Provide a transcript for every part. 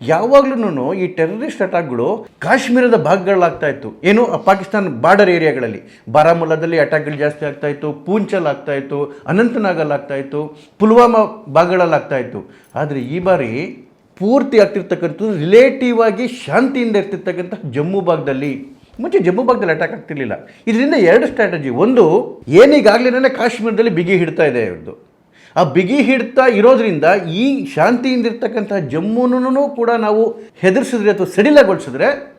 ಯಾವಾಗ್ಲೂ ಈ ಟೆರರಿಸ್ಟ್ ಅಟ್ಯಾಕ್ಗಳು ಕಾಶ್ಮೀರದ ಭಾಗಗಳಾಗ್ತಾ ಇತ್ತು. ಏನು ಪಾಕಿಸ್ತಾನ ಬಾರ್ಡರ್ ಏರಿಯಾಗಳಲ್ಲಿ ಬಾರಾಮುಲ್ಲಾದಲ್ಲಿ ಅಟ್ಯಾಕ್ಗಳು ಜಾಸ್ತಿ ಆಗ್ತಾ ಇತ್ತು, ಪೂಂಚಲ್ ಆಗ್ತಾ ಇತ್ತು ಅನಂತನಾಗಲ್ಲಿ ಆಗ್ತಾ ಇತ್ತು, ಪುಲ್ವಾಮಾ ಭಾಗಗಳಲ್ಲಿ ಆಗ್ತಾ ಇತ್ತು. ಆದರೆ ಈ ಬಾರಿ ಪೂರ್ತಿ ಆಗ್ತಿರ್ತಕ್ಕಂಥದ್ದು ರಿಲೇಟಿವ್ ಆಗಿ ಶಾಂತಿಯಿಂದ ಇರ್ತಿರ್ತಕ್ಕಂಥ ಜಮ್ಮು ಭಾಗದಲ್ಲಿ. ಮುಂಚೆ ಜಮ್ಮು ಭಾಗದಲ್ಲಿ ಅಟ್ಯಾಕ್ ಆಗ್ತಿರ್ಲಿಲ್ಲ. ಇದರಿಂದ ಎರಡು ಸ್ಟ್ರಾಟಜಿ ಒಂದು ಏನೀಗಾಗಲೇ ಕಾಶ್ಮೀರದಲ್ಲಿ ಬಿಗಿ ಹಿಡ್ತಾ ಇದೆ ಇವ್ರದ್ದು ಆ ಬಿಗಿ ಹಿಡ್ತಾ ಇರೋದ್ರಿಂದ ಈ ಶಾಂತಿಯಿಂದ ಇರ್ತಕ್ಕಂಥ ಜಮ್ಮುನೂ ಕೂಡ ನಾವು ಹೆದರ್ಸಿದ್ರೆ ಅಥವಾ ಸಡಿಲಗೊಳಿಸಿದ್ರೆ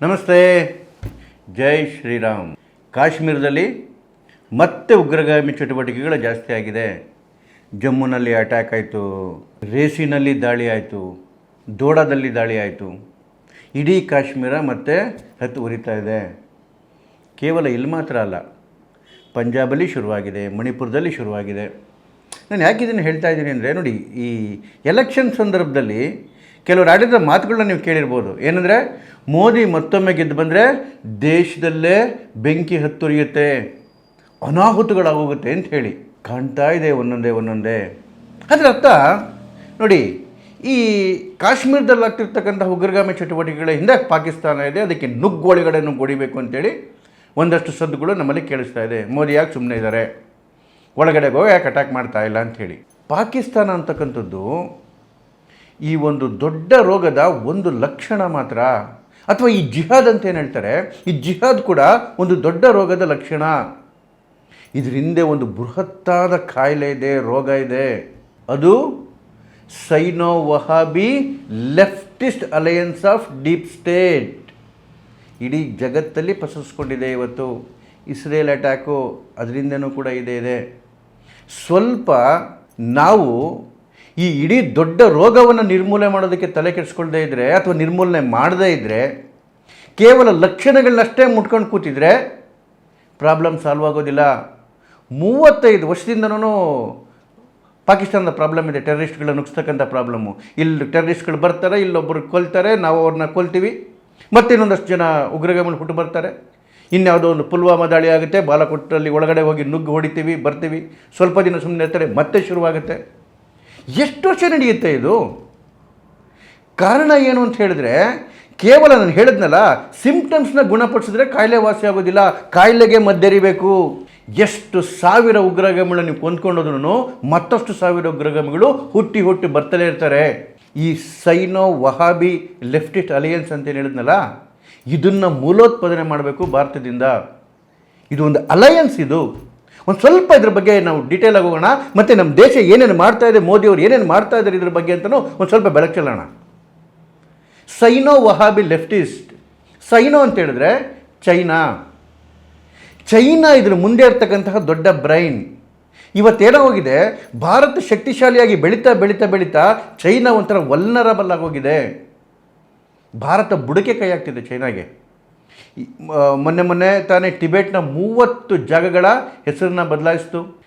ನಮಸ್ತೆ. ಜೈ ಶ್ರೀರಾಮ್. ಕಾಶ್ಮೀರದಲ್ಲಿ ಮತ್ತೆ ಉಗ್ರಗಾಮಿ ಚಟುವಟಿಕೆಗಳು ಜಾಸ್ತಿ ಆಗಿದೆ. ಜಮ್ಮುನಲ್ಲಿ ಅಟ್ಯಾಕ್ ಆಯಿತು, ರೇಸಿನಲ್ಲಿ ದಾಳಿ ಆಯಿತು, ದೋಡಾದಲ್ಲಿ ದಾಳಿ ಆಯಿತು. ಇಡೀ ಕಾಶ್ಮೀರ ಮತ್ತೆ ಹತ್ತು ಉರಿತಾ ಇದೆ. ಕೇವಲ ಇಲ್ಲಿ ಮಾತ್ರ ಅಲ್ಲ, ಪಂಜಾಬಲ್ಲಿ ಶುರುವಾಗಿದೆ, ಮಣಿಪುರದಲ್ಲಿ ಶುರುವಾಗಿದೆ. ನಾನು ಯಾಕೆ ಇದನ್ನು ಹೇಳ್ತಾ ಇದ್ದೀನಿ ಅಂದರೆ, ನೋಡಿ, ಈ ಎಲೆಕ್ಷನ್ ಸಂದರ್ಭದಲ್ಲಿ ಕೆಲವರು ಆಡಿದ ಮಾತುಗಳನ್ನ ನೀವು ಕೇಳಿರ್ಬೋದು. ಏನಂದರೆ, ಮೋದಿ ಮತ್ತೊಮ್ಮೆ ಗೆದ್ದು ಬಂದರೆ ದೇಶದಲ್ಲೇ ಬೆಂಕಿ ಹತ್ತುರಿಯುತ್ತೆ. ಅನಾಹುತಗಳಾಗೋಗುತ್ತೆ ಅಂತ ಹೇಳಿ. ಕಾಣ್ತಾ ಇದೆ ಒಂದೊಂದೇ ಒಂದೊಂದೇ. ಅದರ ಅರ್ಥ, ನೋಡಿ, ಈ ಕಾಶ್ಮೀರದಲ್ಲಿ ಆಗ್ತಿರ್ತಕ್ಕಂಥ ಉಗ್ರಗಾಮಿ ಚಟುವಟಿಕೆಗಳ ಹಿಂದೆ ಪಾಕಿಸ್ತಾನ ಇದೆ, ಅದಕ್ಕೆ ನುಗ್ಗೋಳಿಗಳನ್ನು ಹೊಡಿಬೇಕು ಅಂತೇಳಿ ಒಂದಷ್ಟು ಸದ್ದುಗಳು ನಮ್ಮಲ್ಲಿ ಕೇಳಿಸ್ತಾ ಇದೆ. ಮೋದಿ ಯಾಕೆ ಸುಮ್ಮನೆ ಇದ್ದಾರೆ? ಒಳಗಡೆ ಹೋಗಿ ಯಾಕೆ ಅಟ್ಯಾಕ್ ಮಾಡ್ತಾ ಇಲ್ಲ ಅಂಥೇಳಿ ಪಾಕಿಸ್ತಾನ ಅಂತಕ್ಕಂಥದ್ದು ಈ ಒಂದು ದೊಡ್ಡ ರೋಗದ ಒಂದು ಲಕ್ಷಣ ಮಾತ್ರ. ಅಥವಾ ಈ ಜಿಹಾದ್ ಅಂತ ಏನು ಹೇಳ್ತಾರೆ? ಈ ಜಿಹಾದ್ ಕೂಡ ಒಂದು ದೊಡ್ಡ ರೋಗದ ಲಕ್ಷಣ. ಇದ್ರ ಹಿಂದೆ ಒಂದು ಬೃಹತ್ತಾದ ಕಾಯಿಲೆ ಇದೆ, ರೋಗ ಇದೆ. ಅದು Sino Wahhabi leftist alliance of deep state. ಇಡೀ ಜಗತ್ತಲ್ಲಿ ಪಸರಿಸ್ಕೊಂಡಿದೆ ಇವತ್ತು. ಇಸ್ರೇಲ್ ಅಟ್ಯಾಕು ಅದರಿಂದನೂ ಕೂಡ ಇದೆ ಇದೆ. ಸ್ವಲ್ಪ ನಾವು ಈ ಇಡೀ ದೊಡ್ಡ ರೋಗವನ್ನು ನಿರ್ಮೂಲನೆ ಮಾಡೋದಕ್ಕೆ ತಲೆ ಕೆಡಿಸ್ಕೊಳ್ದೇ ಇದ್ದರೆ ಅಥವಾ ನಿರ್ಮೂಲನೆ ಮಾಡದೇ ಇದ್ದರೆ ಕೇವಲ ಲಕ್ಷಣಗಳನ್ನಷ್ಟೇ ಮುಟ್ಕೊಂಡು ಕೂತಿದ್ರೆ ಪ್ರಾಬ್ಲಮ್ ಸಾಲ್ವ್ ಆಗೋದಿಲ್ಲ. ಮೂವತ್ತೈದು ವರ್ಷದಿಂದನೂ ಪಾಕಿಸ್ತಾನದ ಪ್ರಾಬ್ಲಮ್ ಇದೆ. ಟೆರರಿಸ್ಟ್ಗಳನ್ನ ನುಗ್ಸ್ತಕ್ಕಂಥ ಪ್ರಾಬ್ಲಮ್ಮು ಇಲ್ಲಿ ಟೆರರಿಸ್ಟ್ಗಳು ಬರ್ತಾರೆ ಇಲ್ಲೊಬ್ಬರು ಕೊಲ್ತಾರೆ, ನಾವು ಅವ್ರನ್ನ ಕೊಲ್ತೀವಿ. ಮತ್ತೆ ಇನ್ನೊಂದಷ್ಟು ಜನ ಉಗ್ರಗಾಮಿಗಳು ಹುಟ್ಟು ಬರ್ತಾರೆ. ಇನ್ಯಾವುದೋ ಒಂದು ಪುಲ್ವಾಮಾ ದಾಳಿ ಆಗುತ್ತೆ ಬಾಲಕೋಟಲ್ಲಿ ಒಳಗಡೆ ಹೋಗಿ ನುಗ್ಗು ಹೊಡಿತೀವಿ, ಬರ್ತೀವಿ. ಸ್ವಲ್ಪ ದಿನ ಸುಮ್ಮನೆ ಇರ್ತಾರೆ, ಮತ್ತೆ ಶುರುವಾಗುತ್ತೆ. ಎಷ್ಟು ವರ್ಷ ನಡೆಯುತ್ತೆ ಇದು? ಕಾರಣ ಏನು ಅಂತ ಹೇಳಿದ್ರೆ, ಕೇವಲ ನಾನು ಹೇಳಿದ್ನಲ್ಲ ಸಿಂಪ್ಟಮ್ಸ್ನ ಗುಣಪಡಿಸಿದ್ರೆ ಕಾಯಿಲೆ ವಾಸಿ ಆಗೋದಿಲ್ಲ. ಕಾಯಿಲೆಗೆ ಮದ್ದೆರಿಬೇಕು. ಎಷ್ಟು ಸಾವಿರ ಉಗ್ರಗಾಮಿಗಳು ನೀವು ಕೊಂದ್ಕೊಂಡೋದ್ರೂ ಮತ್ತಷ್ಟು ಸಾವಿರ ಉಗ್ರಗಾಮಿಗಳು ಹುಟ್ಟಿ ಹುಟ್ಟಿ ಬರ್ತಲೇ ಇರ್ತಾರೆ. ಈ ಸೈನೋ ವಹಾಬಿ ಲೆಫ್ಟಿಸ್ಟ್ ಅಲಿಯನ್ಸ್ ಅಂತ ಏನು ಹೇಳಿದ್ನಲ್ಲ, ಇದನ್ನು ಮೂಲೋತ್ಪಾದನೆ ಮಾಡಬೇಕು ಭಾರತದಿಂದ. ಇದು ಒಂದು ಅಲಯನ್ಸ್ ಇದು. ಒಂದು ಸ್ವಲ್ಪ ಇದ್ರ ಬಗ್ಗೆ ನಾವು ಡೀಟೇಲ್ ಆಗಿ ಹೋಗೋಣ, ಮತ್ತು ನಮ್ಮ ದೇಶ ಏನೇನು ಮಾಡ್ತಾ ಇದೆ ಮೋದಿಯವರು ಏನೇನು ಮಾಡ್ತಾ ಇದ್ದಾರೆ ಇದ್ರ ಬಗ್ಗೆ ಅಂತಲೂ ಒಂದು ಸ್ವಲ್ಪ ಬೆಳಕಲ್ಲೋಣ ಸೈನೋ ವಹಾಬಿ ಲೆಫ್ಟಿಸ್ಟ್, ಸೈನೋ ಅಂತ ಹೇಳಿದ್ರೆ ಚೈನಾ. ಚೈನಾ ಇದ್ರ ಮುಂದೆ ಇರ್ತಕ್ಕಂತಹ ದೊಡ್ಡ ಬ್ರೈನ್. ಇವತ್ತೇನೋ ಹೋಗಿದೆ? ಭಾರತ ಶಕ್ತಿಶಾಲಿಯಾಗಿ ಬೆಳೀತಾ ಬೆಳೀತಾ ಬೆಳೀತಾ ಚೈನಾ ಒಂಥರ ವಲ್ನರಬಲ್ ಆಗೋಗಿದೆ. ಭಾರತ ಬುಡಕೆ ಕೈ ಆಗ್ತಿದೆ ಚೈನಾಗೆ. ಮೊನ್ನೆ ಮೊನ್ನೆ ತಾನೇ ಟಿಬೆಟ್ನ ಮೂವತ್ತು ಜಾಗಗಳ ಹೆಸರನ್ನ ಬದಲಾಯಿಸಿತು.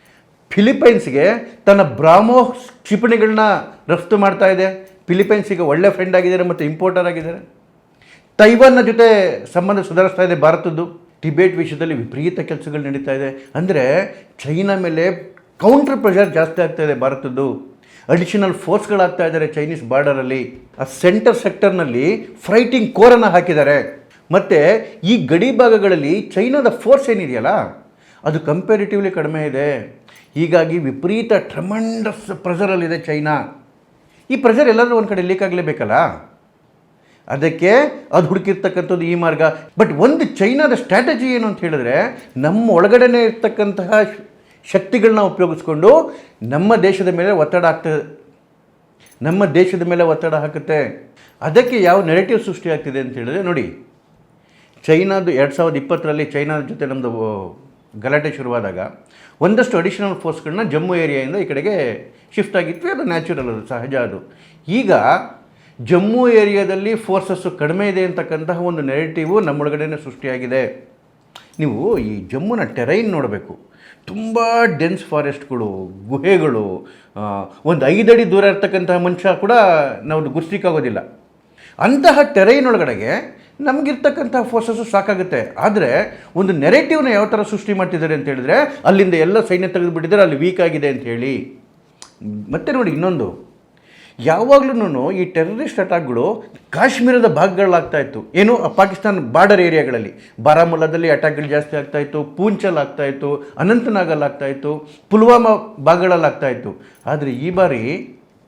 ಫಿಲಿಪೈನ್ಸ್ಗೆ ತನ್ನ ಬ್ರಾಮೋ ಕ್ಷಿಪಣಿಗಳನ್ನ ರಫ್ತು ಮಾಡ್ತಾ ಇದೆ. ಫಿಲಿಪೈನ್ಸಿಗೆ ಒಳ್ಳೆ ಫ್ರೆಂಡ್ ಆಗಿದ್ದಾರೆ ಮತ್ತು ಇಂಪೋರ್ಟರ್ ಆಗಿದ್ದಾರೆ. ತೈವಾನ್ನ ಜೊತೆ ಸಂಬಂಧ ಸುಧಾರಿಸ್ತಾ ಇದೆ ಭಾರತದ್ದು. ಟಿಬೇಟ್ ವಿಷಯದಲ್ಲಿ ವಿಪರೀತ ಕೆಲಸಗಳು ನಡೀತಾ ಇದೆ. ಅಂದರೆ ಚೈನಾ ಮೇಲೆ ಕೌಂಟರ್ ಪ್ರೆಷರ್ ಜಾಸ್ತಿ ಆಗ್ತಾ ಇದೆ ಭಾರತದ್ದು. ಅಡಿಷನಲ್ ಫೋರ್ಸ್ಗಳಾಗ್ತಾ ಇದ್ದಾರೆ ಚೈನೀಸ್ ಬಾರ್ಡರಲ್ಲಿ ಆ ಸೆಂಟರ್ ಸೆಕ್ಟರ್ನಲ್ಲಿ ಫ್ರೈಟಿಂಗ್ ಕೋರನ್ನು ಹಾಕಿದ್ದಾರೆ. ಮತ್ತು ಈ ಗಡಿ ಭಾಗಗಳಲ್ಲಿ ಚೈನಾದ ಫೋರ್ಸ್ ಏನಿದೆಯಲ್ಲ, ಅದು ಕಂಪೇರಿಟಿವ್ಲಿ ಕಡಿಮೆ ಇದೆ. ಹೀಗಾಗಿ ವಿಪರೀತ ಟ್ರಮಂಡಸ್ ಪ್ರೆಷರಲ್ಲಿದೆ ಚೈನಾ. ಈ ಪ್ರೆಷರ್ ಎಲ್ಲಾದರೂ ಒಂದು ಕಡೆ ಲೀಕ್ ಆಗಲೇಬೇಕಲ್ಲ? ಅದಕ್ಕೆ ಅದು ಹುಡುಕಿರ್ತಕ್ಕಂಥದ್ದು ಈ ಮಾರ್ಗ. ಬಟ್ ಒಂದು ಚೈನಾದ ಸ್ಟ್ರಾಟಜಿ ಏನು ಅಂತ ಹೇಳಿದ್ರೆ, ನಮ್ಮ ಒಳಗಡೆನೇ ಇರ್ತಕ್ಕಂತಹ ಶಕ್ತಿಗಳನ್ನ ಉಪಯೋಗಿಸ್ಕೊಂಡು ನಮ್ಮ ದೇಶದ ಮೇಲೆ ಒತ್ತಡ ಆಗ್ತದೆ. ನಮ್ಮ ದೇಶದ ಮೇಲೆ ಒತ್ತಡ ಹಾಕುತ್ತೆ. ಅದಕ್ಕೆ ಯಾವ ನೆರೆಟಿವ್ ಸೃಷ್ಟಿ ಆಗ್ತಿದೆ ಅಂತ ಹೇಳಿದ್ರೆ, ನೋಡಿ, ಚೈನಾದ ಎರಡು ಸಾವಿರದ ಇಪ್ಪತ್ತರಲ್ಲಿ ಚೈನಾದ ಜೊತೆ ನಮ್ಮದು ಗಲಾಟೆ ಶುರುವಾದಾಗ ಒಂದಷ್ಟು ಅಡಿಷನಲ್ ಫೋರ್ಸ್ಗಳನ್ನ ಜಮ್ಮು ಏರಿಯಾಯಿಂದ ಈ ಕಡೆಗೆ ಶಿಫ್ಟ್ ಆಗಿತ್ತು ಅದು ನ್ಯಾಚುರಲ್ ಅದು, ಸಹಜ ಅದು. ಈಗ ಜಮ್ಮು ಏರಿಯಾದಲ್ಲಿ ಫೋರ್ಸಸ್ಸು ಕಡಿಮೆ ಇದೆ ಅಂತಕ್ಕಂತಹ ಒಂದು ನೆರೆಟಿವು ನಮ್ಮೊಳಗಡೆನೇ ಸೃಷ್ಟಿಯಾಗಿದೆ. ನೀವು ಈ ಜಮ್ಮುನ ಟೆರೈನ್ ನೋಡಬೇಕು. ತುಂಬ ಡೆನ್ಸ್ ಫಾರೆಸ್ಟ್ಗಳು ಗುಹೆಗಳು ಒಂದು ಐದಡಿ ದೂರ ಇರ್ತಕ್ಕಂತಹ ಮನುಷ್ಯ ಕೂಡ ನಾವು ಗುರ್ಸ್ಲಿಕ್ಕಾಗೋದಿಲ್ಲ ಅಂತಹ ಟೆರೈನ್ ಒಳಗಡೆಗೆ ನಮಗಿರ್ತಕ್ಕಂಥ ಫೋರ್ಸಸ್ಸು ಸಾಕಾಗುತ್ತೆ. ಆದರೆ ಒಂದು ನೆರೆಟಿವ್ನ ಯಾವ ಥರ ಸೃಷ್ಟಿ ಮಾಡ್ತಿದ್ದಾರೆ ಅಂತ ಹೇಳಿದ್ರೆ, ಅಲ್ಲಿಂದ ಎಲ್ಲ ಸೈನ್ಯ ತೆಗೆದುಬಿಟ್ಟಿದ್ದಾರೆ, ಅಲ್ಲಿ ವೀಕ್ ಆಗಿದೆ ಅಂತ ಹೇಳಿ. ಮತ್ತೆ ನೋಡಿ ಇನ್ನೊಂದು. ಯಾವಾಗಲೂ ಈ ಟೆರರಿಸ್ಟ್ ಅಟ್ಯಾಕ್ಗಳು ಕಾಶ್ಮೀರದ ಭಾಗಗಳಾಗ್ತಾ ಇತ್ತು. ಏನು ಪಾಕಿಸ್ತಾನ ಬಾರ್ಡರ್ ಏರಿಯಾಗಳಲ್ಲಿ ಬಾರಾಮುಲ್ಲಾದಲ್ಲಿ ಅಟ್ಯಾಕ್ಗಳು ಜಾಸ್ತಿ ಆಗ್ತಾ ಇತ್ತು, ಪೂಂಚಲ್ ಆಗ್ತಾ ಇತ್ತು ಅನಂತನಾಗಲ್ಲಿ ಆಗ್ತಾ ಇತ್ತು, ಪುಲ್ವಾಮಾ ಭಾಗಗಳಲ್ಲಿ ಆಗ್ತಾ ಇತ್ತು. ಆದರೆ ಈ ಬಾರಿ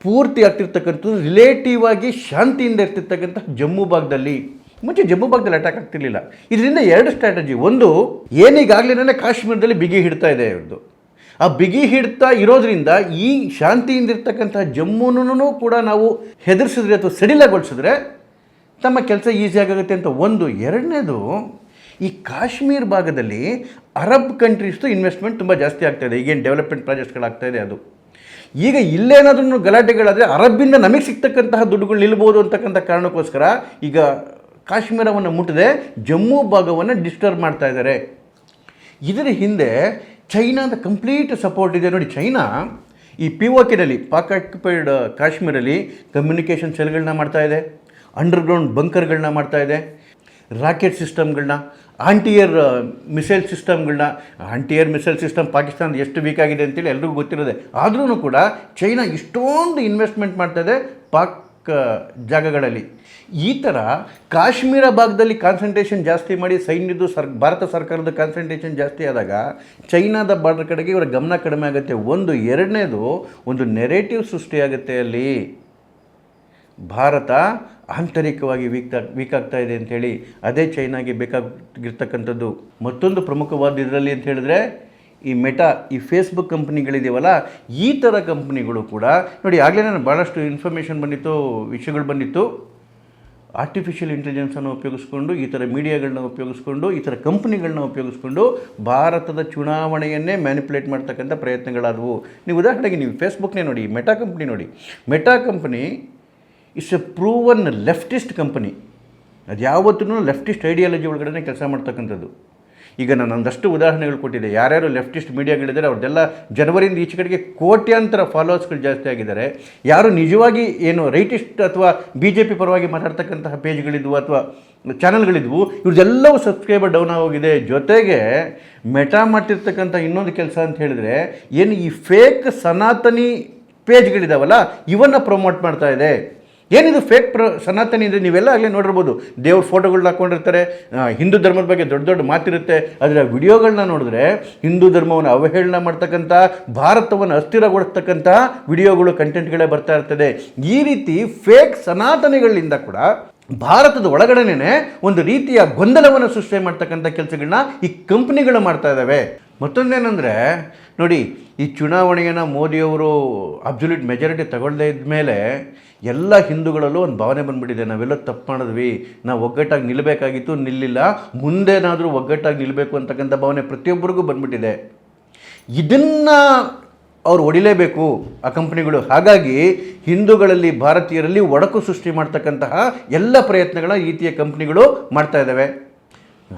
ಪೂರ್ತಿ ಆಗ್ತಿರ್ತಕ್ಕಂಥದ್ದು ರಿಲೇಟಿವ್ ಆಗಿ ಶಾಂತಿಯಿಂದ ಇರ್ತಿರ್ತಕ್ಕಂಥ ಜಮ್ಮು ಭಾಗದಲ್ಲಿ. ಮುಂಚೆ ಜಮ್ಮು ಭಾಗದಲ್ಲಿ ಅಟ್ಯಾಕ್ ಆಗ್ತಿರ್ಲಿಲ್ಲ. ಇದರಿಂದ ಎರಡು ಸ್ಟ್ರಾಟಜಿ ಒಂದು ಏನೀಗಾಗಲೇ ಕಾಶ್ಮೀರದಲ್ಲಿ ಬಿಗಿ ಹಿಡ್ತಾ ಇದೆ ಇವ್ರದ್ದು ಆ ಬಿಗಿ ಹಿಡ್ತಾ ಇರೋದ್ರಿಂದ ಈ ಶಾಂತಿಯಿಂದ ಇರ್ತಕ್ಕಂಥ ಜಮ್ಮುನೂ ಕೂಡ ನಾವು ಹೆದರ್ಸಿದ್ರೆ ಅಥವಾ ಸಡಿಲಗೊಳಿಸಿದ್ರೆ ತಮ್ಮ ಕೆಲಸ ಈಸಿ ಆಗುತ್ತೆ ಅಂತ ಒಂದು. ಎರಡನೇದು, ಈ ಕಾಶ್ಮೀರ್ ಭಾಗದಲ್ಲಿ ಅರಬ್ ಕಂಟ್ರೀಸ್ದು ಇನ್ವೆಸ್ಟ್ಮೆಂಟ್ ತುಂಬ ಜಾಸ್ತಿ ಆಗ್ತಾ ಇದೆ. ಈಗೇನು ಡೆವಲಪ್ಮೆಂಟ್ ಪ್ರಾಜೆಕ್ಟ್ಗಳಾಗ್ತಾ ಇದೆ ಅದು. ಈಗ ಇಲ್ಲೇನಾದ್ರೂ ಗಲಾಟೆಗಳಾದರೆ ಅರಬ್ಬಿಂದ ನಮಗೆ ಸಿಗ್ತಕ್ಕಂತಹ ದುಡ್ಡುಗಳು ನಿಲ್ಬೋದು ಅಂತಕ್ಕಂಥ ಕಾರಣಕ್ಕೋಸ್ಕರ ಈಗ ಕಾಶ್ಮೀರವನ್ನು ಮುಟ್ಟದೆ ಜಮ್ಮು ಭಾಗವನ್ನು ಡಿಸ್ಟರ್ಬ್ ಮಾಡ್ತಾ ಇದ್ದಾರೆ ಇದರ ಹಿಂದೆ ಚೈನಾದ ಕಂಪ್ಲೀಟ್ ಸಪೋರ್ಟ್ ಇದೆ ನೋಡಿ ಚೈನಾ ಈ ಪಿ ಓ ಕೆನಲ್ಲಿ ಪಾಕ್ ಆಕ್ಯುಪೈಡ್ ಕಾಶ್ಮೀರಲ್ಲಿ ಕಮ್ಯುನಿಕೇಷನ್ ಸೆಲ್ಗಳನ್ನ ಮಾಡ್ತಾ ಇದೆ ಅಂಡರ್ಗ್ರೌಂಡ್ ಬಂಕರ್ಗಳನ್ನ ಮಾಡ್ತಾ ಇದೆ ರಾಕೆಟ್ ಸಿಸ್ಟಮ್ಗಳನ್ನ ಆಂಟಿಯರ್ ಮಿಸೈಲ್ ಸಿಸ್ಟಮ್ಗಳನ್ನ ಆಂಟಿಯರ್ ಮಿಸೈಲ್ ಸಿಸ್ಟಮ್ ಪಾಕಿಸ್ತಾನದ ಎಷ್ಟು ವೀಕ್ ಆಗಿದೆ ಅಂತೇಳಿ ಎಲ್ರಿಗೂ ಗೊತ್ತಿರೋದೆ. ಆದ್ರೂ ಕೂಡ ಚೈನಾ ಇಷ್ಟೊಂದು ಇನ್ವೆಸ್ಟ್ಮೆಂಟ್ ಮಾಡ್ತಾ ಇದೆ ಪಾಕ್ ಜಾಗಗಳಲ್ಲಿ. ಈ ಥರ ಕಾಶ್ಮೀರ ಭಾಗದಲ್ಲಿ ಕಾನ್ಸಂಟ್ರೇಷನ್ ಜಾಸ್ತಿ ಮಾಡಿ ಸೈನ್ಯದ್ದು ಸರ್, ಭಾರತ ಸರ್ಕಾರದ ಕಾನ್ಸಂಟ್ರೇಷನ್ ಜಾಸ್ತಿ ಆದಾಗ ಚೈನಾದ ಬಾರ್ಡರ್ ಕಡೆಗೆ ಇವರ ಗಮನ ಕಡಿಮೆ ಆಗುತ್ತೆ. ಒಂದು ಎರಡನೇದು ಒಂದು ನೆರೇಟಿವ್ ಸೃಷ್ಟಿಯಾಗುತ್ತೆ ಅಲ್ಲಿ. ಭಾರತ ಆಂತರಿಕವಾಗಿ ವೀಕ್ ವೀಕ್ ಆಗ್ತಾ ಇದೆ ಅಂಥೇಳಿ ಅದೇ ಚೈನಾಗೆ ಬೇಕಾಗಿರ್ತಕ್ಕಂಥದ್ದು ಮತ್ತೊಂದು ಪ್ರಮುಖವಾದ ಇದರಲ್ಲಿ ಅಂತ ಹೇಳಿದ್ರೆ ಈ ಮೆಟಾ ಈ ಫೇಸ್ಬುಕ್ ಕಂಪ್ನಿಗಳಿದೆಯಲ್ಲ ಈ ಥರ ಕಂಪ್ನಿಗಳು ಕೂಡ, ನೋಡಿ, ಆಗಲೇ ನಾನು ಭಾಳಷ್ಟು ಇನ್ಫಾರ್ಮೇಷನ್ ಬಂದಿತ್ತು, ವಿಷಯಗಳು ಬಂದಿತ್ತು. ಆರ್ಟಿಫಿಷಿಯಲ್ ಇಂಟೆಲಿಜೆನ್ಸನ್ನು ಉಪಯೋಗಿಸ್ಕೊಂಡು, ಈ ಥರ ಮೀಡಿಯಾಗಳನ್ನ ಉಪಯೋಗಿಸ್ಕೊಂಡು, ಈ ಥರ ಕಂಪ್ನಿಗಳನ್ನ ಉಪಯೋಗಿಸ್ಕೊಂಡು ಭಾರತದ ಚುನಾವಣೆಯನ್ನೇ ಮ್ಯಾನಿಪುಲೇಟ್ ಮಾಡ್ತಕ್ಕಂಥ ಪ್ರಯತ್ನಗಳಾದವು. ನೀವು ಉದಾಹರಣೆಗೆ ನೀವು ಫೇಸ್ಬುಕ್ನೇ ನೋಡಿ ಮೆಟಾ ಕಂಪ್ನಿ ನೋಡಿ. Meta company it's a proven leftist company ಅದು ಯಾವತ್ತೂ ಲೆಫ್ಟಿಸ್ಟ್ ಐಡಿಯಾಲಜಿ ಒಳಗಡೆ ಕೆಲಸ ಮಾಡ್ತಕ್ಕಂಥದ್ದು. ಈಗ ನಾನು ಒಂದಷ್ಟು ಉದಾಹರಣೆಗಳು ಕೊಟ್ಟಿದ್ದೆ. ಯಾರ್ಯಾರು ಲೆಫ್ಟಿಸ್ಟ್ ಮೀಡಿಯಾಗಳಿದ್ದಾರೆ ಅವ್ರದ್ದೆಲ್ಲ ಜನವರಿಯಿಂದ ಈಚೆ ಕಡೆಗೆ ಕೋಟ್ಯಾಂತರ ಫಾಲೋವರ್ಸ್ಗಳು ಜಾಸ್ತಿ ಆಗಿದ್ದಾರೆ. ಯಾರು ನಿಜವಾಗಿ ಏನು ರೈಟಿಸ್ಟ್ ಅಥವಾ ಬಿ ಜೆ ಪಿ ಪರವಾಗಿ ಮಾತಾಡ್ತಕ್ಕಂತಹ ಪೇಜ್ಗಳಿದ್ವು ಅಥವಾ ಚಾನಲ್ಗಳಿದ್ವು ಇವ್ರದ್ದೆಲ್ಲವೂ ಸಬ್ಸ್ಕ್ರೈಬರ್ ಡೌನ್ ಆಗೋಗಿದೆ. ಜೊತೆಗೆ ಮೆಟಾ ಮಾಡ್ತಿರ್ತಕ್ಕಂಥ ಇನ್ನೊಂದು ಕೆಲಸ ಅಂತ ಹೇಳಿದ್ರೆ, ಏನು ಈ ಫೇಕ್ ಸನಾತನಿ ಪೇಜ್ಗಳಿದಾವಲ್ಲ ಇವನ್ನು ಪ್ರಮೋಟ್ ಮಾಡ್ತಾ ಇದೆ. ಏನಿದು ಫೇಕ್ ಪ್ರ, ಸನಾತನಿ ಅಂದರೆ ನೀವೆಲ್ಲ ಆಗಲೇ ನೋಡಿರ್ಬೋದು. ದೇವ್ರ ಫೋಟೋಗಳನ್ನ ಹಾಕ್ಕೊಂಡಿರ್ತಾರೆ ಹಿಂದೂ ಧರ್ಮದ ಬಗ್ಗೆ ದೊಡ್ಡ ದೊಡ್ಡ ಮಾತಿರುತ್ತೆ. ಅದರ ವಿಡಿಯೋಗಳನ್ನ ನೋಡಿದ್ರೆ ಹಿಂದೂ ಧರ್ಮವನ್ನು ಅವಹೇಳನ ಮಾಡ್ತಕ್ಕಂಥ, ಭಾರತವನ್ನು ಅಸ್ಥಿರಗೊಳಿಸ್ತಕ್ಕಂಥ ವಿಡಿಯೋಗಳು ಕಂಟೆಂಟ್ಗಳೇ ಬರ್ತಾ ಇರ್ತದೆ. ಈ ರೀತಿ ಫೇಕ್ ಸನಾತನಿಗಳಿಂದ ಕೂಡ ಭಾರತದ ಒಳಗಡೆನೇ ಒಂದು ರೀತಿಯ ಗೊಂದಲವನ್ನು ಸೃಷ್ಟಿ ಮಾಡ್ತಕ್ಕಂಥ ಕೆಲಸಗಳನ್ನ ಈ ಕಂಪ್ನಿಗಳು ಮಾಡ್ತಾ ಇದ್ದಾವೆ ಮತ್ತೊಂದೇನೆಂದರೆ, ನೋಡಿ, ಈ ಚುನಾವಣೆಯನ್ನು ಮೋದಿಯವರು ಅಬ್ಸಲ್ಯೂಟ್ ಮೆಜಾರಿಟಿ ತಗೊಳ್ಳದೇ ಇದ್ಮೇಲೆ ಎಲ್ಲ ಹಿಂದೂಗಳಲ್ಲೂ ಒಂದು ಭಾವನೆ ಬಂದ್ಬಿಟ್ಟಿದೆ, ನಾವೆಲ್ಲ ತಪ್ಪು ಮಾಡಿದ್ವಿ, ನಾವು ಒಗ್ಗಟ್ಟಾಗಿ ನಿಲ್ಲಬೇಕಾಗಿತ್ತು ನಿಲ್ಲಿಲ್ಲ, ಮುಂದೇನಾದರೂ ಒಗ್ಗಟ್ಟಾಗಿ ನಿಲ್ಲಬೇಕು ಅಂತಕ್ಕಂಥ ಭಾವನೆ ಪ್ರತಿಯೊಬ್ಬರಿಗೂ ಬಂದ್ಬಿಟ್ಟಿದೆ. ಇದನ್ನು ಅವ್ರು ಒಡಿಲೇಬೇಕು, ಆ ಕಂಪ್ನಿಗಳು. ಹಾಗಾಗಿ ಹಿಂದೂಗಳಲ್ಲಿ, ಭಾರತೀಯರಲ್ಲಿ ಒಡಕು ಸೃಷ್ಟಿ ಮಾಡ್ತಕ್ಕಂತಹ ಎಲ್ಲ ಪ್ರಯತ್ನಗಳ ರೀತಿಯ ಕಂಪ್ನಿಗಳು ಮಾಡ್ತಾ ಇದ್ದಾವೆ.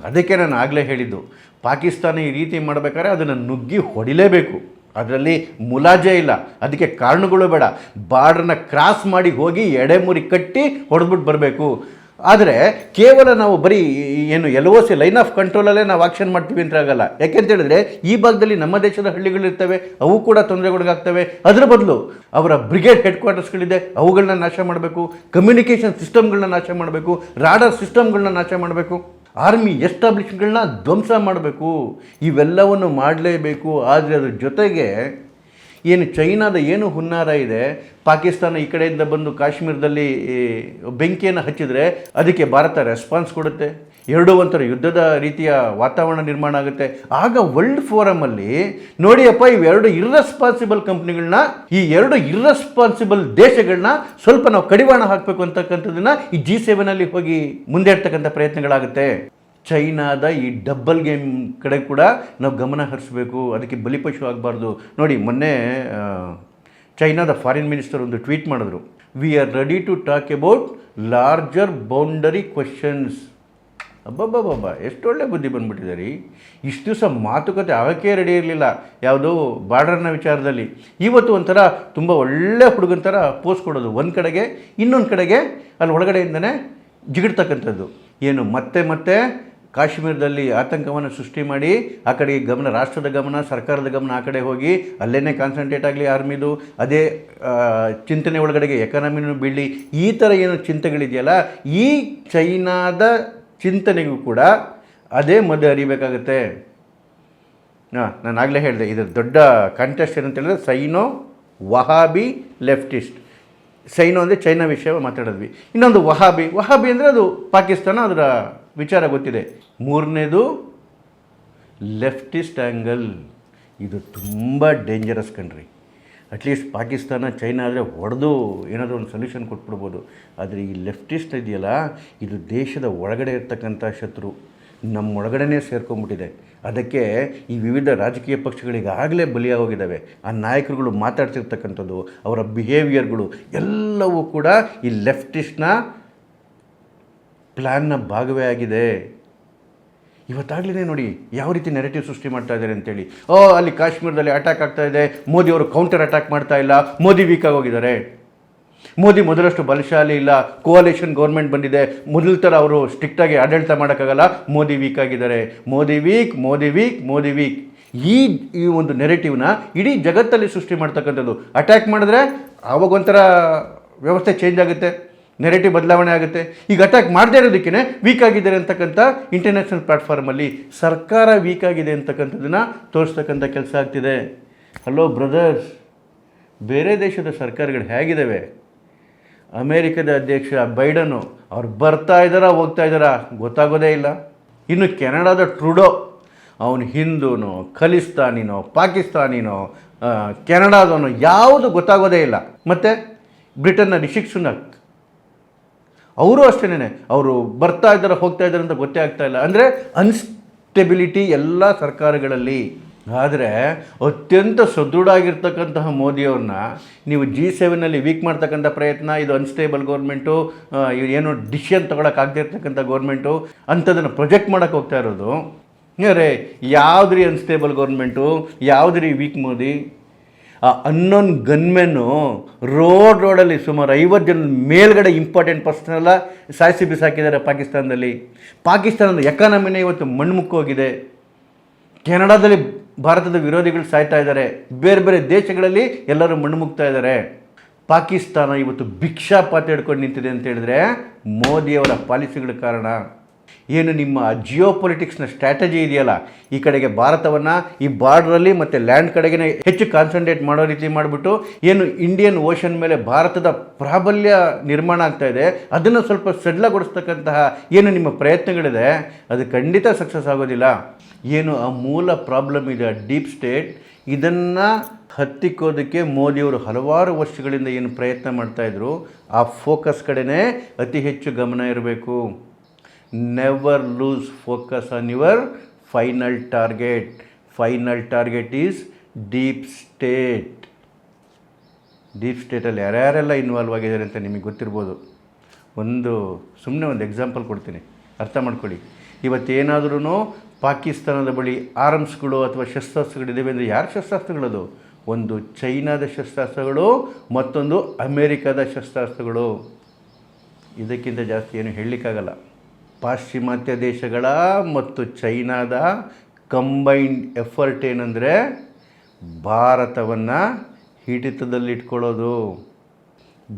ಅದಕ್ಕೆ ನಾನು ಆಗಲೇ ಹೇಳಿದ್ದು, ಪಾಕಿಸ್ತಾನ ಈ ರೀತಿ ಮಾಡಬೇಕಾದ್ರೆ ಅದನ್ನು ನುಗ್ಗಿ ಹೊಡಿಲೇಬೇಕು. ಅದರಲ್ಲಿ ಮುಲಾಜೆ ಇಲ್ಲ. ಅದಕ್ಕೆ ಕಾರಣಗಳು ಬೇಡ. ಬಾರ್ಡ್ರನ್ನ ಕ್ರಾಸ್ ಮಾಡಿ ಹೋಗಿ ಎಡೆಮುರಿ ಕಟ್ಟಿ ಹೊಡೆದ್ಬಿಟ್ಟು ಬರಬೇಕು. ಆದರೆ ಕೇವಲ ನಾವು ಬರೀ ಏನು L O C line of ಕಂಟ್ರೋಲಲ್ಲೇ ನಾವು ಆಕ್ಷನ್ ಮಾಡ್ತೀವಿ ಅಂತ ಆಗಲ್ಲ ಯಾಕೆಂತ ಹೇಳಿದ್ರೆ ಈ ಭಾಗದಲ್ಲಿ ನಮ್ಮ ದೇಶದ ಹಳ್ಳಿಗಳಿರ್ತವೆ ಅವು ಕೂಡ ತೊಂದರೆಗೊಳಗಾಗ್ತವೆ. ಅದರ ಬದಲು ಅವರ ಬ್ರಿಗೇಡ್ ಹೆಡ್ ಕ್ವಾರ್ಟರ್ಸ್ಗಳಿದೆ ಅವುಗಳನ್ನ ನಾಶ ಮಾಡಬೇಕು. ಕಮ್ಯುನಿಕೇಷನ್ ಸಿಸ್ಟಮ್ಗಳನ್ನ ನಾಶ ಮಾಡಬೇಕು. ರಾಡರ್ ಸಿಸ್ಟಮ್ಗಳನ್ನ ನಾಶ ಮಾಡಬೇಕು. ಆರ್ಮಿ ಎಸ್ಟಾಬ್ಲಿಷ್ಮೆಂಟ್ಗಳನ್ನ ಧ್ವಂಸ ಮಾಡಬೇಕು. ಇವೆಲ್ಲವನ್ನು ಮಾಡಲೇಬೇಕು. ಆದರೆ ಅದ್ರ ಜೊತೆಗೆ ಏನು ಚೈನಾದ ಏನು ಹುನ್ನಾರ ಇದೆ, ಪಾಕಿಸ್ತಾನ ಈ ಕಡೆಯಿಂದ ಬಂದು ಕಾಶ್ಮೀರದಲ್ಲಿ ಬೆಂಕಿಯನ್ನು ಹಚ್ಚಿದರೆ ಅದಕ್ಕೆ ಭಾರತ ರೆಸ್ಪಾನ್ಸ್ ಕೊಡುತ್ತೆ. ಎರಡೂ ಒಂಥರ ಯುದ್ಧದ ರೀತಿಯ ವಾತಾವರಣ ನಿರ್ಮಾಣ ಆಗುತ್ತೆ. ಆಗ ವರ್ಲ್ಡ್ ಫೋರಮಲ್ಲಿ ನೋಡಿಯಪ್ಪ, ಇವೆರಡು ಇರ್ರೆಸ್ಪಾನ್ಸಿಬಲ್ ಕಂಪ್ನಿಗಳನ್ನ ಈ ಎರಡು ಇರ್ರೆಸ್ಪಾನ್ಸಿಬಲ್ ದೇಶಗಳನ್ನ ಸ್ವಲ್ಪ ನಾವು ಕಡಿವಾಣ ಹಾಕಬೇಕು ಅಂತಕ್ಕಂಥದ್ದನ್ನ ಈ ಜಿ ಸೆವೆನಲ್ಲಿ ಹೋಗಿ ಮುಂದೆ ಇರ್ತಕ್ಕಂಥ ಪ್ರಯತ್ನಗಳಾಗುತ್ತೆ. ಚೈನಾದ ಈ ಡಬ್ಬಲ್ ಗೇಮ್ ಕಡೆ ಕೂಡ ನಾವು ಗಮನ ಹರಿಸಬೇಕು, ಅದಕ್ಕೆ ಬಲಿಪಶು ಆಗಬಾರ್ದು. ನೋಡಿ, ಮೊನ್ನೆ ಚೈನಾದ ಫಾರಿನ್ ಮಿನಿಸ್ಟರ್ ಒಂದು ಟ್ವೀಟ್ ಮಾಡಿದ್ರು. We are ready to talk about larger boundary questions ಅಬ್ಬಬ್ಬಬ್ಬ ಎಷ್ಟು ಒಳ್ಳೆ ಬುದ್ಧಿ ಬಂದ್ಬಿಟ್ಟಿದೆ ರೀ. ಇಷ್ಟು ದಿವಸ ಮಾತುಕತೆ ಆಗಕ್ಕೆ ರೆಡಿ ಇರಲಿಲ್ಲ. ಯಾವುದು ಬಾರ್ಡರ್ನ ವಿಚಾರದಲ್ಲಿ. ಇವತ್ತು ಒಂಥರ ತುಂಬ ಒಳ್ಳೆ ಹುಡುಗನ ಥರ ಪೋಸ್ ಕೊಡೋದು. ಒಂದು ಕಡೆಗೆ, ಇನ್ನೊಂದು ಕಡೆಗೆ, ಅಲ್ಲಿ ಒಳಗಡೆಯಿಂದನೇ ಜಿಗಿಡ್ತಕ್ಕಂಥದ್ದು. ಏನು, ಮತ್ತೆ ಮತ್ತೆ ಕಾಶ್ಮೀರದಲ್ಲಿ ಆತಂಕವನ್ನು ಸೃಷ್ಟಿ ಮಾಡಿ, ಆ ಕಡೆಗೆ ಗಮನ, ರಾಷ್ಟ್ರದ ಗಮನ, ಸರ್ಕಾರದ ಗಮನ, ಆ ಕಡೆ ಹೋಗಿ ಅಲ್ಲೇ ಕಾನ್ಸಂಟ್ರೇಟ್ ಆಗಲಿ ಆರ್ಮಿದು ಅದೇ ಚಿಂತನೆ ಒಳಗಡೆಗೆ ಎಕನಾಮಿನೂ ಬೀಳಲಿ, ಈ ಥರ ಏನು ಚಿಂತೆಗಳಿದೆಯಲ್ಲ, ಈ ಚೈನಾದ ಚಿಂತನೆಗೂ ಕೂಡ ಅದೇ ಮದ್ದು ಅರಿಬೇಕಾಗುತ್ತೆ ಹಾಂ, ನಾನು ಆಗಲೇ ಹೇಳಿದೆ ಇದರ ದೊಡ್ಡ ಕಂಟೆಸ್ಟ್ ಏನಂತ ಹೇಳಿದ್ರೆ ಸೈನೋ ವಹಾಬಿ ಲೆಫ್ಟಿಸ್ಟ್. ಸೈನೋ ಅಂದರೆ ಚೈನಾ ವಿಷಯ ಮಾತಾಡಿದ್ವಿ. ಇನ್ನೊಂದು ವಹಾಬಿ ವಹಾಬಿ ಅಂದರೆ ಅದು ಪಾಕಿಸ್ತಾನ ಅದರ ವಿಚಾರ ಗೊತ್ತಿದೆ. ಮೂರನೇದು ಲೆಫ್ಟಿಸ್ಟ್ ಆ್ಯಂಗಲ್ ಇದು ತುಂಬ ಡೇಂಜರಸ್ ಕಣ್ರಿ ಅಟ್ಲೀಸ್ಟ್ ಪಾಕಿಸ್ತಾನ ಚೈನಾ ಆದರೆ ಹೊಡೆದು ಏನಾದರೂ ಒಂದು ಸೊಲ್ಯೂಷನ್ ಕೊಟ್ಬಿಡ್ಬೋದು. ಆದರೆ ಈ ಲೆಫ್ಟಿಸ್ಟ್ ಇದೆಯಲ್ಲ, ಇದು ದೇಶದ ಒಳಗಡೆ ಇರ್ತಕ್ಕಂಥ ಶತ್ರು. ನಮ್ಮ ಒಳಗಡೆನೇ ಸೇರ್ಕೊಂಡ್ಬಿಟ್ಟಿದೆ. ಅದಕ್ಕೆ ಈ ವಿವಿಧ ರಾಜಕೀಯ ಪಕ್ಷಗಳಿಗಾಗಲೇ ಬಲಿಯಾಗೋಗಿದ್ದಾವೆ. ಆ ನಾಯಕರುಗಳು ಮಾತಾಡ್ತಿರ್ತಕ್ಕಂಥದ್ದು, ಅವರ ಬಿಹೇವಿಯರ್ಗಳು ಎಲ್ಲವೂ ಕೂಡ ಈ ಲೆಫ್ಟಿಸ್ಟ್ನ ಪ್ಲ್ಯಾನ್ನ ಭಾಗವೇ ಆಗಿದೆ. ಇವತ್ತಾಗಲೇ ನೋಡಿ ಯಾವ ರೀತಿ ನೆರೆಟಿವ್ ಸೃಷ್ಟಿ ಮಾಡ್ತಾ ಇದ್ದಾರೆ ಅಂತೇಳಿ. ಓ, ಅಲ್ಲಿ ಕಾಶ್ಮೀರದಲ್ಲಿ ಅಟ್ಯಾಕ್ ಆಗ್ತಾ ಇದೆ. ಮೋದಿ ಅವರು ಕೌಂಟರ್ ಅಟ್ಯಾಕ್ ಮಾಡ್ತಾ ಇಲ್ಲ. ಮೋದಿ ವೀಕ್ ಆಗೋಗಿದ್ದಾರೆ. ಮೋದಿ ಮೊದಲಷ್ಟು ಬಲಶಾಲಿ ಇಲ್ಲ. ಕೋಆಲೇಷನ್ ಗೌರ್ಮೆಂಟ್ ಬಂದಿದೆ. ಮೊದಲ ಥರ ಅವರು ಸ್ಟ್ರಿಕ್ಟಾಗಿ ಆಡಳಿತ ಮಾಡೋಕ್ಕಾಗಲ್ಲ. ಮೋದಿ ವೀಕ್ ಆಗಿದ್ದಾರೆ. Modi weak Modi weak Modi weak ಈ ಈ ಒಂದು ನೆರೆಟಿವ್ನ ಇಡೀ ಜಗತ್ತಲ್ಲಿ ಸೃಷ್ಟಿ ಮಾಡ್ತಕ್ಕಂಥದ್ದು. ಅಟ್ಯಾಕ್ ಮಾಡಿದ್ರೆ ಆವಾಗ ಒಂಥರ ವ್ಯವಸ್ಥೆ ಚೇಂಜ್ ಆಗುತ್ತೆ. ನೆರೆಟಿವ್ ಬದಲಾವಣೆ ಆಗುತ್ತೆ. ಈಗ ಅಟ್ಯಾಕ್ ಮಾಡದೇ ಇರೋದಕ್ಕೇ ವೀಕ್ ಆಗಿದ್ದಾರೆ ಅಂತಕ್ಕಂಥ ಇಂಟರ್ನ್ಯಾಷನಲ್ ಪ್ಲ್ಯಾಟ್ಫಾರ್ಮಲ್ಲಿ ಸರ್ಕಾರ ವೀಕ್ ಆಗಿದೆ ಅಂತಕ್ಕಂಥದ್ದನ್ನು ತೋರಿಸ್ತಕ್ಕಂಥ ಕೆಲಸ ಆಗ್ತಿದೆ. ಹಲೋ ಬ್ರದರ್ಸ್ ಬೇರೆ ದೇಶದ ಸರ್ಕಾರಗಳು ಹೇಗಿದ್ದಾವೆ ಅಮೇರಿಕದ ಅಧ್ಯಕ್ಷ ಬೈಡನು, ಅವ್ರು ಬರ್ತಾ ಇದ್ದಾರಾ, ಹೋಗ್ತಾ ಇದ್ದಾರಾ ಗೊತ್ತಾಗೋದೇ ಇಲ್ಲ. ಇನ್ನು ಕೆನಡಾದ ಟ್ರುಡೋ, ಅವನು ಹಿಂದೂನೋ, ಖಲಿಸ್ತಾನಿನೋ, ಪಾಕಿಸ್ತಾನಿನೋ ಕೆನಡಾದವನು ಯಾವುದು ಗೊತ್ತಾಗೋದೇ ಇಲ್ಲ. ಮತ್ತು ಬ್ರಿಟನ್ನ ರಿಷಿಕ್ ಅವರು ಅಷ್ಟೇನೆ ಅವರು ಬರ್ತಾ ಇದ್ದಾರೆ, ಹೋಗ್ತಾ ಇದ್ದಾರೆ ಅಂತ ಗೊತ್ತೇ ಆಗ್ತಾ ಇಲ್ಲ. ಅಂದರೆ ಅನ್ಸ್ಟೆಬಿಲಿಟಿ ಎಲ್ಲ ಸರ್ಕಾರಗಳಲ್ಲಿ. ಆದರೆ ಅತ್ಯಂತ ಸದೃಢಾಗಿರ್ತಕ್ಕಂತಹ ಮೋದಿಯವ್ರನ್ನ ನೀವು ಜಿ ಸೆವೆನಲ್ಲಿ ವೀಕ್ ಮಾಡ್ತಕ್ಕಂಥ ಪ್ರಯತ್ನ, ಇದು ಅನ್ಸ್ಟೇಬಲ್ ಗೌರ್ಮೆಂಟು ಏನು ಡಿಸಿಷನ್ ತೊಗೊಳಕ್ಕಾಗದೇ ಇರ್ತಕ್ಕಂಥ ಗೌರ್ಮೆಂಟು, ಅಂಥದನ್ನು ಪ್ರೊಜೆಕ್ಟ್ ಮಾಡೋಕ್ಕೆ ಹೋಗ್ತಾ ಇರೋದು. ಅರೆ, ಯಾವುದ್ರಿ ಅನ್ಸ್ಟೇಬಲ್ ಗೌರ್ಮೆಂಟು? ಯಾವುದ್ರಿ ವೀಕ್ ಮೋದಿ? ಆ ಅನ್ನೋನ್ ಗನ್ಮೆನ್ನು ರೋಡ್ ರೋಡಲ್ಲಿ ಸುಮಾರು ಐವತ್ತು ಜನ ಮೇಲ್ಗಡೆ ಇಂಪಾರ್ಟೆಂಟ್ ಪರ್ಸನೆಲ್ಲ ಸಾಯಿಸಿ ಬಿಸಾಕಿದ್ದಾರೆ ಪಾಕಿಸ್ತಾನದಲ್ಲಿ. ಪಾಕಿಸ್ತಾನದ ಎಕಾನಮಿನೇ ಇವತ್ತು ಮಣ್ಮುಕ್ಕೋಗಿದೆ ಕೆನಡಾದಲ್ಲಿ ಭಾರತದ ವಿರೋಧಿಗಳು ಸಾಯ್ತಾ ಇದ್ದಾರೆ. ಬೇರೆ ಬೇರೆ ದೇಶಗಳಲ್ಲಿ ಎಲ್ಲರೂ ಮಣ್ಣುಮುಕ್ತಾ ಇದ್ದಾರೆ. ಪಾಕಿಸ್ತಾನ ಇವತ್ತು ಭಿಕ್ಷಾಪಾತ ಹಿಡ್ಕೊಂಡು ನಿಂತಿದೆ ಅಂತ ಹೇಳಿದ್ರೆ ಮೋದಿಯವರ ಪಾಲಿಸಿಗಳ ಕಾರಣ. ಏನು ನಿಮ್ಮ ಜಿಯೋ ಪೊಲಿಟಿಕ್ಸ್ನ ಸ್ಟ್ರಾಟಜಿ ಇದೆಯಲ್ಲ? ಈ ಕಡೆಗೆ ಭಾರತವನ್ನು, ಈ ಬಾರ್ಡ್ರಲ್ಲಿ ಮತ್ತು ಲ್ಯಾಂಡ್ ಕಡೆಗೆ ಹೆಚ್ಚು ಕಾನ್ಸಂಟ್ರೇಟ್ ಮಾಡೋ ರೀತಿ ಮಾಡಿಬಿಟ್ಟು, ಏನು ಇಂಡಿಯನ್ ಓಷನ್ ಮೇಲೆ ಭಾರತದ ಪ್ರಾಬಲ್ಯ ನಿರ್ಮಾಣ ಆಗ್ತಾ ಇದೆ, ಅದನ್ನು ಸ್ವಲ್ಪ ಸಡ್ಲಗೊಳಿಸ್ತಕ್ಕಂತಹ ಏನು ನಿಮ್ಮ ಪ್ರಯತ್ನಗಳಿದೆ? ಅದು ಖಂಡಿತ ಸಕ್ಸಸ್ ಆಗೋದಿಲ್ಲ. ಏನು ಆ ಮೂಲ ಪ್ರಾಬ್ಲಮ್ ಇದೆ ಡೀಪ್ ಸ್ಟೇಟ್ ಇದನ್ನು ಹತ್ತಿಕ್ಕೋದಕ್ಕೆ ಮೋದಿಯವರು ಹಲವಾರು ವರ್ಷಗಳಿಂದ ಏನು ಪ್ರಯತ್ನ ಮಾಡ್ತಾಯಿದ್ರು ಆ ಫೋಕಸ್ ಕಡೆನೇ ಅತಿ ಹೆಚ್ಚು ಗಮನ ಇರಬೇಕು. Never lose focus on your final target final target is deep state deep ಸ್ಟೇಟಲ್ಲಿ ಯಾರ್ಯಾರೆಲ್ಲ ಇನ್ವಾಲ್ವ್ ಆಗಿದ್ದಾರೆ ಅಂತ ನಿಮಗೆ ಗೊತ್ತಿರ್ಬೋದು. ಒಂದು ಸುಮ್ಮನೆ ಒಂದು ಎಕ್ಸಾಂಪಲ್ ಕೊಡ್ತೀನಿ. ಅರ್ಥ ಮಾಡ್ಕೊಳ್ಳಿ. ಇವತ್ತೇನಾದ್ರೂ ಪಾಕಿಸ್ತಾನದ ಬಳಿ ಆರ್ಮ್ಸ್ಗಳು ಅಥವಾ ಶಸ್ತ್ರಾಸ್ತ್ರಗಳಿದ್ದಾವೆ ಅಂದರೆ ಯಾರ ಶಸ್ತ್ರಾಸ್ತ್ರಗಳದು ಒಂದು ಚೈನಾದ ಶಸ್ತ್ರಾಸ್ತ್ರಗಳು, ಮತ್ತೊಂದು ಅಮೇರಿಕಾದ ಶಸ್ತ್ರಾಸ್ತ್ರಗಳು. ಇದಕ್ಕಿಂತ ಜಾಸ್ತಿ ಏನು ಹೇಳಲಿಕ್ಕಾಗಲ್ಲ. ಪಾಶ್ಚಿಮಾತ್ಯ ದೇಶಗಳ ಮತ್ತು ಚೈನಾದ ಕಂಬೈನ್ಡ್ ಎಫರ್ಟ್ ಏನಂದರೆ ಭಾರತವನ್ನು ಹಿಡಿತದಲ್ಲಿಟ್ಕೊಳ್ಳೋದು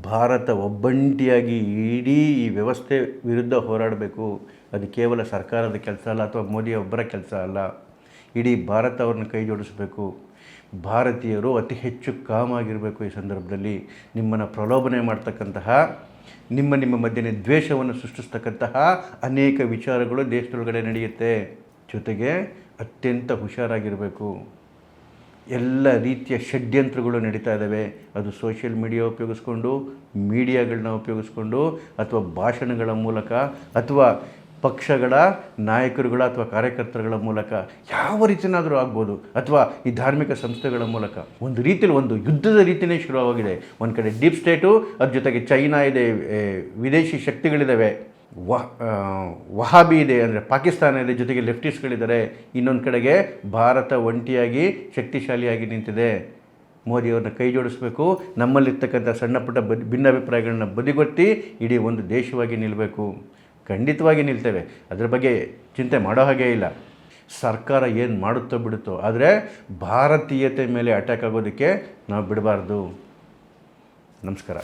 ಭಾರತ ಒಬ್ಬಂಟಿಯಾಗಿ ಇಡೀ ಈ ವ್ಯವಸ್ಥೆ ವಿರುದ್ಧ ಹೋರಾಡಬೇಕು. ಅದು ಕೇವಲ ಸರ್ಕಾರದ ಕೆಲಸ ಅಲ್ಲ ಅಥವಾ ಮೋದಿ ಒಬ್ಬರ ಕೆಲಸ ಅಲ್ಲ. ಇಡೀ ಭಾರತ ಅವ್ರನ್ನ ಕೈ ಜೋಡಿಸಬೇಕು. ಭಾರತೀಯರು ಅತಿ ಹೆಚ್ಚು ಕಾಮಾಗಿರಬೇಕು ಈ ಸಂದರ್ಭದಲ್ಲಿ. ನಿಮ್ಮನ್ನು ಪ್ರಲೋಭನೆ ಮಾಡ್ತಕ್ಕಂತಹ ನಿಮ್ಮ ನಿಮ್ಮ ಮಧ್ಯೆ ದ್ವೇಷವನ್ನು ಸೃಷ್ಟಿಸ್ತಕ್ಕಂತಹ ಅನೇಕ ವಿಚಾರಗಳು ದೇಶದೊಳಗಡೆ ನಡೆಯುತ್ತೆ. ಜೊತೆಗೆ ಅತ್ಯಂತ ಹುಷಾರಾಗಿರಬೇಕು. ಎಲ್ಲ ರೀತಿಯ ಷಡ್ಯಂತ್ರಗಳು ನಡೀತಾ ಇದ್ದಾವೆ ಅದು ಸೋಷಿಯಲ್ ಮೀಡಿಯಾ ಉಪಯೋಗಿಸ್ಕೊಂಡು ಮೀಡಿಯಾಗಳನ್ನ ಉಪಯೋಗಿಸ್ಕೊಂಡು, ಅಥವಾ ಭಾಷಣಗಳ ಮೂಲಕ, ಅಥವಾ ಪಕ್ಷಗಳ ನಾಯಕರುಗಳ ಅಥವಾ ಕಾರ್ಯಕರ್ತರುಗಳ ಮೂಲಕ ಯಾವ ರೀತಿನಾದರೂ ಆಗ್ಬೋದು ಅಥವಾ ಈ ಧಾರ್ಮಿಕ ಸಂಸ್ಥೆಗಳ ಮೂಲಕ ಒಂದು ರೀತಿಯಲ್ಲಿ ಒಂದು ಯುದ್ಧದ ರೀತಿಯೇ ಶುರುವಾಗಿದೆ. ಒಂದು ಕಡೆ ಡೀಪ್ ಸ್ಟೇಟು ಅದ್ರ ಜೊತೆಗೆ ಚೈನಾ ಇದೆ ವಿದೇಶಿ ಶಕ್ತಿಗಳಿದ್ದಾವೆ ವಹಾಬಿ ಇದೆ ಅಂದರೆ ಪಾಕಿಸ್ತಾನ ಇದೆ, ಜೊತೆಗೆ ಲೆಫ್ಟಿಸ್ಟ್ಗಳಿದ್ದಾರೆ ಇನ್ನೊಂದು ಕಡೆಗೆ ಭಾರತ ಒಂಟಿಯಾಗಿ, ಶಕ್ತಿಶಾಲಿಯಾಗಿ ನಿಂತಿದೆ. ಮೋದಿಯವ್ರನ್ನ ಕೈ ಜೋಡಿಸಬೇಕು. ನಮ್ಮಲ್ಲಿರ್ತಕ್ಕಂಥ ಸಣ್ಣ ಪುಟ್ಟ ಬದಿ, ಭಿನ್ನಾಭಿಪ್ರಾಯಗಳನ್ನ ಬದಿಗೊತ್ತಿ ಇಡೀ ಒಂದು ದೇಶವಾಗಿ ನಿಲ್ಲಬೇಕು ಖಂಡಿತವಾಗಿ ನಿಲ್ತೇವೆ. ಅದರ ಬಗ್ಗೆ ಚಿಂತೆ ಮಾಡೋ ಹಾಗೇ ಇಲ್ಲ. ಸರ್ಕಾರ ಏನು ಮಾಡುತ್ತೋ ಬಿಡುತ್ತೋ, ಆದರೆ ಭಾರತೀಯತೆ ಮೇಲೆ ಅಟ್ಯಾಕ್ ಆಗೋದಕ್ಕೆ ನಾವು ಬಿಡಬಾರ್ದು. ನಮಸ್ಕಾರ.